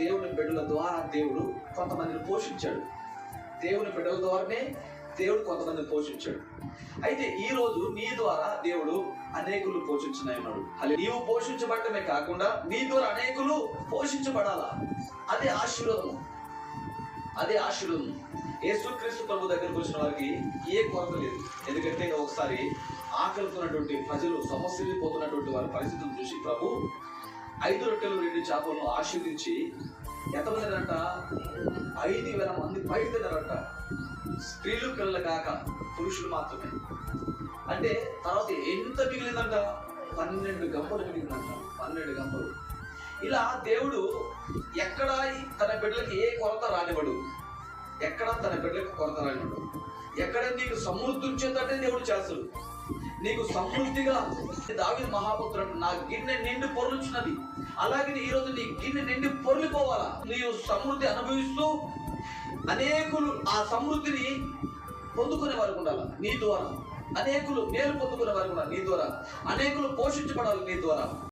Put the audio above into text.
దేవుని బిడ్డల ద్వారా దేవుడు కొంతమందిని పోషించాడు. దేవుని బిడ్డల ద్వారానే దేవుడు కొంతమందిని పోషించాడు. అయితే ఈ రోజు నీ ద్వారా దేవుడు అనేకులు పోషించినాయన్నాడు అలా నీవు పోషించబడటమే కాకుండా నీ ద్వారా అనేకులు పోషించబడాలా? అదే ఆశీర్వాదం అదే ఆశీర్వాదం యేసుక్రీస్తు ప్రభు దగ్గరకు వచ్చిన వారికి ఏ కొరత లేదు. ఎందుకంటే ఒకసారి ఆకలితున్నటువంటి ప్రజలు సమస్యలు పోతున్నటువంటి వారి పరిస్థితులను చూసి ప్రభు ఐదు రొట్టెలు రెండు చేపలను ఆశీర్వించి ఎంతమంది తిన్నారంట ఐదు వేల మంది పైకి తిన్నారంట స్త్రీలు పిల్లలు కాక పురుషులు మాత్రమే. అంటే తర్వాత ఎంత మిగిలిందంట? పన్నెండు గంపలు మిగిలిందంట. పన్నెండు గంపలు. ఇలా దేవుడు ఎక్కడ తన బిడ్డలకి ఏ కొరత రానివ్వడు. ఎక్కడ తన బిడ్డలకు కొరత రానివ్వడు. ఎక్కడ నీకు సమృద్ధి వచ్చేటట్టే దేవుడు చేస్తాడు. నీకు సమృద్ధిగా దావి మహాపుత్రుడు నా గిన్నె నిండి పొరులుచున్నది. అలాగే ఈ రోజు నీ గిన్నె నిండి పొర్లిపోవాలా? నీవు సమృద్ధి అనుభవిస్తూ అనేకులు ఆ సమృద్ధిని పొందుకునే వారికి ఉండాలి? నీ ద్వారా. అనేకులు మేలు పొందుకునే వారికి ఉండాలి? నీ ద్వారా. అనేకులు పోషించబడాలి నీ ద్వారా.